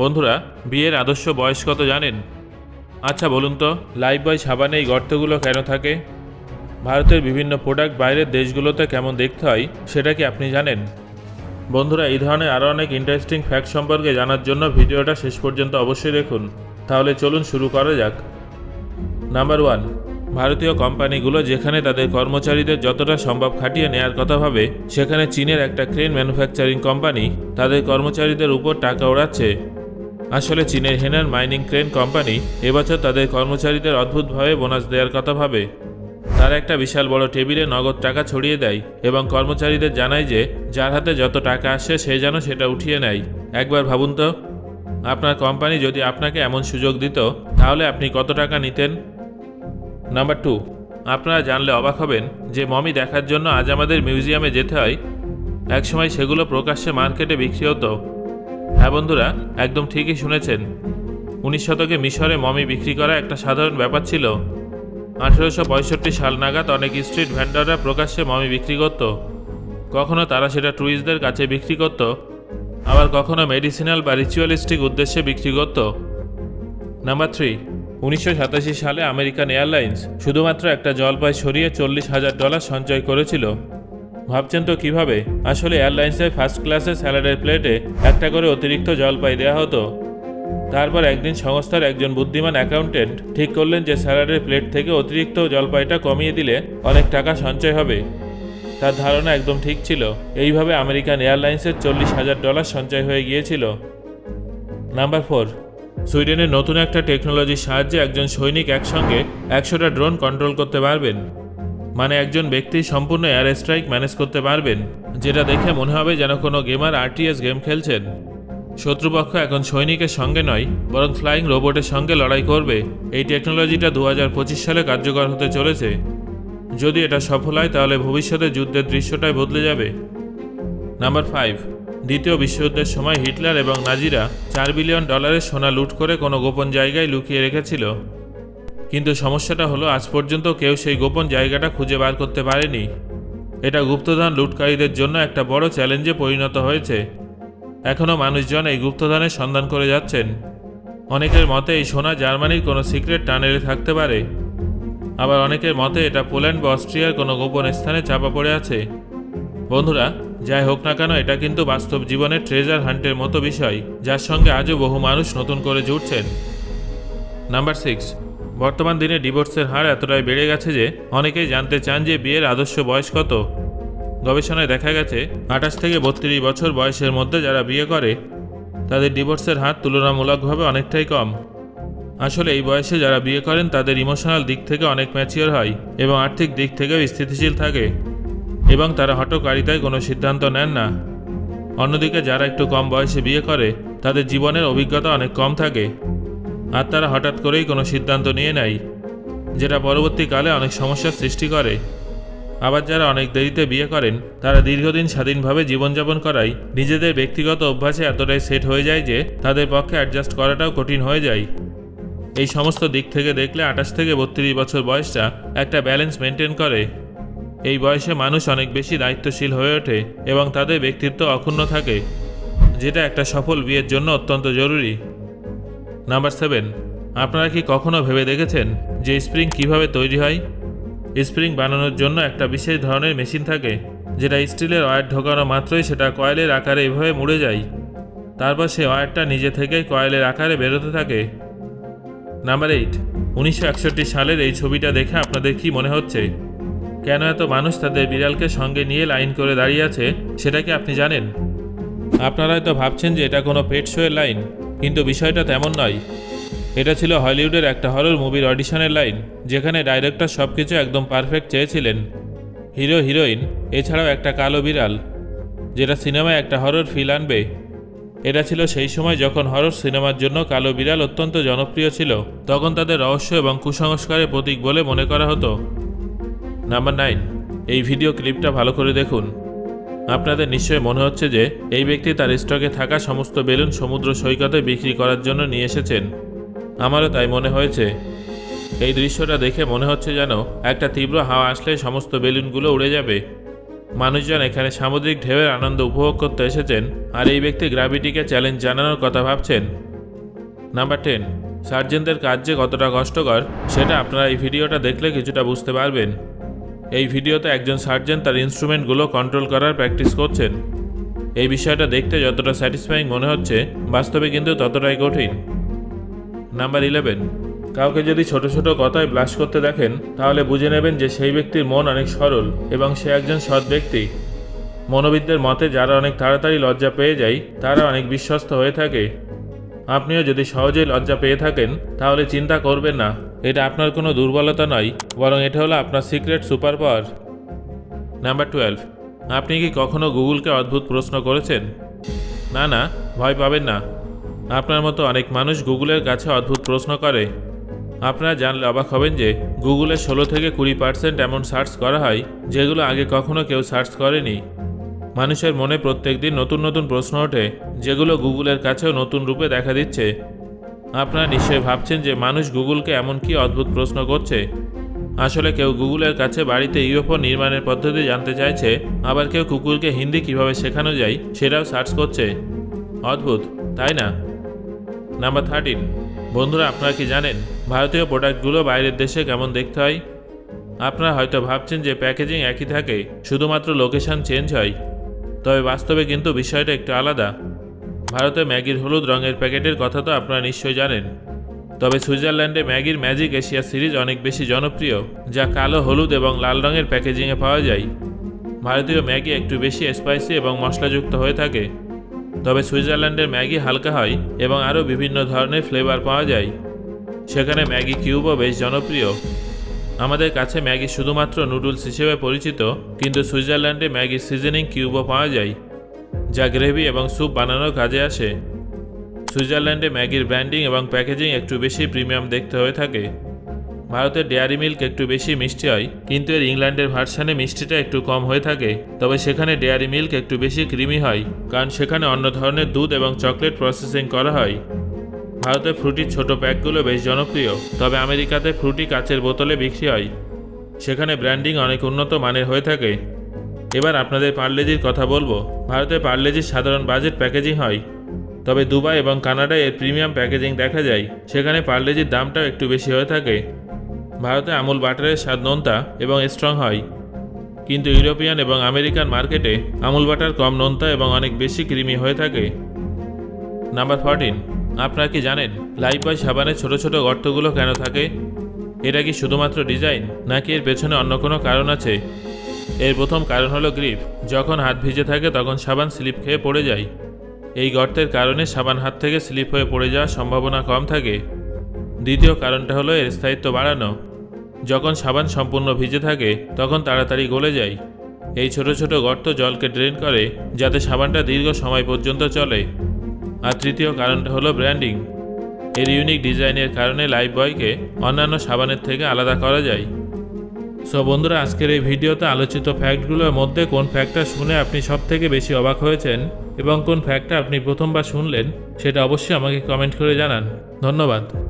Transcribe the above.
বন্ধুরা, বিয়ের আদর্শ বয়স কত জানেন? আচ্ছা বলুন তো, লাইফ বয় সাবানে এই গর্তগুলো কেন থাকে? ভারতের বিভিন্ন প্রোডাক্ট বাইরের দেশগুলোতে কেমন দেখতে হয়, সেটা কি আপনি জানেন? বন্ধুরা, এই ধরনের আরও অনেক ইন্টারেস্টিং ফ্যাক্ট সম্পর্কে জানার জন্য ভিডিওটা শেষ পর্যন্ত অবশ্যই দেখুন। তাহলে চলুন শুরু করা যাক। নাম্বার ওয়ান ভারতীয় কোম্পানিগুলো যেখানে তাদের কর্মচারীদের যতটা সম্ভব খাটিয়ে নেয়ার কথা ভাবে, সেখানে চীনের একটা ক্রেন ম্যানুফ্যাকচারিং কোম্পানি তাদের কর্মচারীদের উপর টাকা ওড়াচ্ছে। আসলে চীনের হেনার মাইনিং ক্রেন কোম্পানি এবছর তাদের কর্মচারীদের অদ্ভুতভাবে বোনাস দেওয়ার কথা ভাবে। তারা একটা বিশাল বড় টেবিলে নগদ টাকা ছড়িয়ে দেয় এবং কর্মচারীদের জানায় যে যার হাতে যত টাকা আসে সে যেন সেটা উঠিয়ে নেয়। একবার ভাবুন তো, আপনার কোম্পানি যদি আপনাকে এমন সুযোগ দিত, তাহলে আপনি কত টাকা নিতেন? নাম্বার টু, আপনারা জানলে অবাক হবেন যে মমি দেখার জন্য আজ আমাদের মিউজিয়ামে যেতে হয়। একসময় সেগুলো প্রকাশ্যে মার্কেটে বিক্রি হতো। হ্যাঁ বন্ধুরা, একদম ঠিকই শুনেছেন। উনিশ শতকে মিশরে মমি বিক্রি করা একটা সাধারণ ব্যাপার ছিল। আঠেরোশো পঁয়ষট্টি সাল নাগাদ অনেক স্ট্রিট ভেন্ডাররা প্রকাশ্যে মমি বিক্রি করত। কখনো তারা সেটা ট্যুরিস্টদের কাছে বিক্রি করত, আবার কখনো মেডিসিনাল বা রিচুয়ালিস্টিক উদ্দেশ্যে বিক্রি করত। নাম্বার থ্রি, উনিশশো সাতাশি সালে আমেরিকান এয়ারলাইন্স শুধুমাত্র একটা জলপাই সরিয়ে চল্লিশ হাজার ডলার সঞ্চয় করেছিল। ভাবছেন তো কীভাবে? আসলে এয়ারলাইন্সের ফার্স্ট ক্লাসে স্যালাডের প্লেটে একটা করে অতিরিক্ত জলপাই দেওয়া হতো। তারপর একদিন সংস্থার একজন বুদ্ধিমান অ্যাকাউন্টেন্ট ঠিক করলেন যে স্যালাডের প্লেট থেকে অতিরিক্ত জলপাইটা কমিয়ে দিলে অনেক টাকা সঞ্চয় হবে। তার ধারণা একদম ঠিক ছিল। এইভাবে আমেরিকান এয়ারলাইন্সের চল্লিশ হাজার ডলার সঞ্চয় হয়ে গিয়েছিল। নাম্বার ফোর, সুইডেনের নতুন একটা টেকনোলজির সাহায্যে একজন সৈনিক একসঙ্গে একশোটা ড্রোন কন্ট্রোল করতে পারবেন। মানে একজন ব্যক্তি সম্পূর্ণ এয়ার স্ট্রাইক ম্যানেজ করতে পারবেন, যেটা দেখে মনে হবে যেন কোনো গেমার আরটিএস গেম খেলছেন। শত্রুপক্ষ এখন সৈনিকের সঙ্গে নয়, বরং ফ্লাইং রোবটের সঙ্গে লড়াই করবে। এই টেকনোলজিটা দু হাজার পঁচিশ সালে কার্যকর হতে চলেছে। যদি এটা সফল হয়, তাহলে ভবিষ্যতে যুদ্ধের দৃশ্যটাই বদলে যাবে। নাম্বার ফাইভ দ্বিতীয় বিশ্বযুদ্ধের সময় হিটলার এবং নাজিরা চার বিলিয়ন ডলারের সোনা লুট করে কোনো গোপন জায়গায় লুকিয়ে রেখেছিল। কিন্তু সমস্যাটা হলো আজ পর্যন্ত কেউ সেই গোপন জায়গাটা খুঁজে বার করতে পারেনি। এটা গুপ্তধন লুটকারীদের জন্য একটা বড় চ্যালেঞ্জে পরিণত হয়েছে। এখনও মানুষজন এই গুপ্তধনের সন্ধান করে যাচ্ছেন। অনেকের মতে এই সোনা জার্মানির কোনো সিক্রেট টানেলে থাকতে পারে। আবার অনেকের মতে এটা পোল্যান্ড বা অস্ট্রিয়ার কোনো গোপন স্থানে চাপা পড়ে আছে। বন্ধুরা, যাই হোক না কেন, এটা কিন্তু বাস্তব জীবনের ট্রেজার হান্টের মতো বিষয়, যার সঙ্গে আজও বহু মানুষ নতুন করে জুড়ছেন। নাম্বার সিক্স বর্তমান দিনে ডিভোর্সের হার এতটাই বেড়ে গেছে যে অনেকেই জানতে চান যে বিয়ের আদর্শ বয়স কত। গবেষণায় দেখা গেছে, আঠাশ থেকে বত্রিশ বছর বয়সের মধ্যে যারা বিয়ে করে, তাদের ডিভোর্সের হার তুলনামূলকভাবে অনেকটাই কম। আসলে এই বয়সে যারা বিয়ে করেন, তাদের ইমোশনাল দিক থেকে অনেক ম্যাচিওর হয় এবং আর্থিক দিক থেকেও স্থিতিশীল থাকে এবং তারা হটকারিতায় কোনো সিদ্ধান্ত নেন না। অন্যদিকে যারা একটু কম বয়সে বিয়ে করে, তাদের জীবনের অভিজ্ঞতা অনেক কম থাকে। আর তারা হঠাৎ করেই কোনো সিদ্ধান্ত নিয়ে নেয়, যেটা পরবর্তীকালে অনেক সমস্যার সৃষ্টি করে। আবার যারা অনেক দেরিতে বিয়ে করেন, তারা দীর্ঘদিন স্বাধীনভাবে জীবনযাপন করায় নিজেদের ব্যক্তিগত অভ্যাসে এতটাই সেট হয়ে যায় যে তাদের পক্ষে অ্যাডজাস্ট করাটাও কঠিন হয়ে যায়। এই সমস্ত দিক থেকে দেখলে আঠাশ থেকে বত্রিশ বছর বয়সটা একটা ব্যালেন্স মেনটেন করে। এই বয়সে মানুষ অনেক বেশি দায়িত্বশীল হয়ে ওঠে এবং তাদের ব্যক্তিত্ব অক্ষুণ্ণ থাকে, যেটা একটা সফল বিয়ের জন্য অত্যন্ত জরুরি। নাম্বার সেভেন আপনারা কি কখনো ভেবে দেখেছেন যে স্প্রিং কীভাবে তৈরি হয়? স্প্রিং বানানোর জন্য একটা বিশেষ ধরনের মেশিন থাকে, যেটা স্টিলের ওয়্যার ঢোকানো মাত্রই সেটা কয়েলের আকারে এভাবে মুড়ে যায়। তারপর সে ওয়্যারটা নিজে থেকেই কয়েলের আকারে বেরোতে থাকে। নাম্বার এইট উনিশশো একষট্টি সালের এই ছবিটা দেখে আপনাদের কি মনে হচ্ছে? কেন এত মানুষ তাদের বিড়ালকে সঙ্গে নিয়ে লাইন করে দাঁড়িয়ে আছে, সেটা কি আপনি জানেন? আপনারা হয়তো ভাবছেন যে এটা কোনো পেট শোয়ের লাইন। কিন্তু বিষয়টা তেমন নয়। এটা ছিল হলিউডের একটা হরর মুভির অডিশনের লাইন যেখানে ডাইরেক্টর সব কিছু একদম পারফেক্ট চেয়েছিলেন। হিরো, হিরোইন, এছাড়াও একটা কালো বিড়াল, যেটা সিনেমায় একটা হরর ফিল আনবে। এটা ছিল সেই সময় যখন হরর সিনেমার জন্য কালো বিড়াল অত্যন্ত জনপ্রিয় ছিল, তখন তাদের রহস্য এবং কুসংস্কারের প্রতীক বলে মনে করা হতো। নাম্বার নাইন এই ভিডিও ক্লিপটা ভালো করে দেখুন। আপনাদের নিশ্চয়ই মনে হচ্ছে যে এই ব্যক্তি তার স্টকে থাকা সমস্ত বেলুন সমুদ্র সৈকতে বিক্রি করার জন্য নিয়ে এসেছেন। আমারও তাই মনে হয়েছে। এই দৃশ্যটা দেখে মনে হচ্ছে যেন একটা তীব্র হাওয়া আসলে সমস্ত বেলুনগুলো উড়ে যাবে। মানুষজন এখানে সামুদ্রিক ঢেউয়ের আনন্দ উপভোগ করতে এসেছেন আর এই ব্যক্তি গ্র্যাভিটিকে চ্যালেঞ্জ জানানোর কথা ভাবছেন। নাম্বার টেন সার্জেনদের কাজ যে কতটা কষ্টকর, সেটা আপনারা এই ভিডিওটা দেখলে কিছুটা বুঝতে পারবেন। এই ভিডিওতে একজন সার্জেন তার ইনস্ট্রুমেন্টগুলো কন্ট্রোল করার প্র্যাকটিস করছেন। এই বিষয়টা দেখতে যতটা স্যাটিসফাইং মনে হচ্ছে, বাস্তবে কিন্তু ততটাই কঠিন। Number eleven. কাউকে যদি ছোট ছোট কথায় ব্লাশ করতে দেখেন, তাহলে বুঝে নেবেন যে সেই ব্যক্তির মন অনেক সরল এবং সে একজন সৎ ব্যক্তি। মনোবিদদের মতে, যারা অনেক তাড়াতাড়ি লজ্জা পেয়ে যায়, তারা অনেক বিশ্বস্ত হয়ে থাকে। আপনিও যদি সহজেই লজ্জা পেয়ে থাকেন, তাহলে চিন্তা করবেন না। এটা আপনার কোনো দুর্বলতা নয়, বরং এটা হলো আপনার secret super power number twelve, আপনি কি কখনো গুগলকে অদ্ভুত প্রশ্ন করেছেন? না না, ভয় পাবেন না। আপনার মতো অনেক মানুষ গুগলের কাছে অদ্ভুত প্রশ্ন করে। আপনারা জানলে অবাক হবেন যে গুগলে ষোলো থেকে কুড়ি পার্সেন্ট এমন সার্চ করা হয়, যেগুলো আগে কখনো কেউ সার্চ করেনি। মানুষের মনে প্রত্যেকদিন নতুন নতুন প্রশ্ন ওঠে, যেগুলো গুগলের কাছেও নতুন রূপে দেখা দিচ্ছে। আপনারা নিশ্চয়ই ভাবছেন যে মানুষ গুগলকে এমন কি অদ্ভুত প্রশ্ন করছে? আসলে কেউ গুগলের কাছে বাড়িতে ইউএফও নির্মাণের পদ্ধতি জানতে চাইছে, আবার কেউ কুকুরকে হিন্দি কীভাবে শেখানো যায় সেটাও সার্চ করছে। অদ্ভুত, তাই না? নাম্বার থার্টিন বন্ধুরা আপনারা কি জানেন ভারতীয় প্রোডাক্টগুলো বাইরের দেশে কেমন দেখতে হয়? আপনারা হয়তো ভাবছেন যে প্যাকেজিং একই থাকে, শুধুমাত্র লোকেশন চেঞ্জ হয়। তবে বাস্তবে কিন্তু বিষয়টা একটু আলাদা। ভারতে ম্যাগির হলুদ রঙের প্যাকেটের কথা তো আপনারা নিশ্চয়ই জানেন। তবে সুইজারল্যান্ডে ম্যাগির ম্যাজিক এশিয়া সিরিজ অনেক বেশি জনপ্রিয়, যা কালো হলুদ এবং লাল রঙের প্যাকেজিংয়ে পাওয়া যায়। ভারতীয় ম্যাগি একটু বেশি স্পাইসি এবং মশলাযুক্ত হয়ে থাকে। তবে সুইজারল্যান্ডের ম্যাগি হালকা হয় এবং আরও বিভিন্ন ধরনের ফ্লেভার পাওয়া যায়। সেখানে ম্যাগি কিউবও বেশ জনপ্রিয়। আমাদের কাছে ম্যাগি শুধুমাত্র নুডলস হিসেবে পরিচিত, কিন্তু সুইজারল্যান্ডে ম্যাগির সিজনিং কিউবও পাওয়া যায়। যা গ্রেভি এবং স্যুপ বানানোর কাজে আসে। সুইজারল্যান্ডে ম্যাগির ব্র্যান্ডিং এবং প্যাকেজিং একটু বেশি প্রিমিয়াম দেখতে হয়ে থাকে। ভারতের ডেয়ারি মিল্ক একটু বেশি মিষ্টি হয়, কিন্তু এর ইংল্যান্ডের ভার্সানে মিষ্টিটা একটু কম হয়ে থাকে। তবে সেখানে ডেয়ারি মিল্ক একটু বেশি ক্রিমি হয়, কারণ সেখানে অন্য ধরনের দুধ এবং চকলেট প্রসেসিং করা হয়। ভারতে ফ্রুটির ছোট প্যাকগুলো বেশ জনপ্রিয়, তবে আমেরিকাতে ফ্রুটি কাচের বোতলে বিক্রি হয়। সেখানে ব্র্যান্ডিং অনেক উন্নত মানের হয়ে থাকে। এবার আপনাদের পার্লেজির কথা বলব। ভারতে পার্লেজির সাধারণ বাজেট প্যাকেজিং হয়। তবে দুবাই এবং কানাডায় এর প্রিমিয়াম প্যাকেজিং দেখা যায়। সেখানে পার্লেজির দামটাও একটু বেশি হয়ে থাকে। ভারতে আমুল বাটারের স্বাদ নোনতা এবং স্ট্রং হয়। কিন্তু ইউরোপিয়ান এবং আমেরিকান মার্কেটে আমুল বাটার কম নোনতা এবং অনেক বেশি ক্রিমি হয়ে থাকে। নাম্বার ফোরটিন আপনারা কি জানেন লাইফ বয় সাবানের ছোট ছোট গর্তগুলো কেন থাকে? এটা কি শুধুমাত্র ডিজাইন নাকি এর পেছনে অন্য কোনো কারণ আছে? এর প্রথম কারণ হলো গ্রিপ যখন হাত ভিজে থাকে, তখন সাবান স্লিপ খেয়ে পড়ে যায়। এই গর্তের কারণে সাবান হাত থেকে স্লিপ হয়ে পড়ে যাওয়ার সম্ভাবনা কম থাকে। দ্বিতীয় কারণটা হলো এর স্থায়িত্ব বাড়ানো। যখন সাবান সম্পূর্ণ ভিজে থাকে, তখন তাড়াতাড়ি গলে যায়। এই ছোট ছোট গর্ত জলকে ড্রেন করে, যাতে সাবানটা দীর্ঘ সময় পর্যন্ত চলে। আর তৃতীয় কারণটা হলো ব্র্যান্ডিং। এর ইউনিক ডিজাইনের কারণে লাইফ বয়কে অন্যান্য সাবানের থেকে আলাদা করা যায়। সো বন্ধুরা, আজকের এই ভিডিওতে আলোচিত ফ্যাক্টগুলোর মধ্যে কোন ফ্যাক্টটা শুনে আপনি সব থেকে বেশি অবাক হয়েছেন এবং কোন ফ্যাক্টটা আপনি প্রথমবার শুনলেন, সেটা অবশ্যই আমাকে কমেন্ট করে জানান। ধন্যবাদ।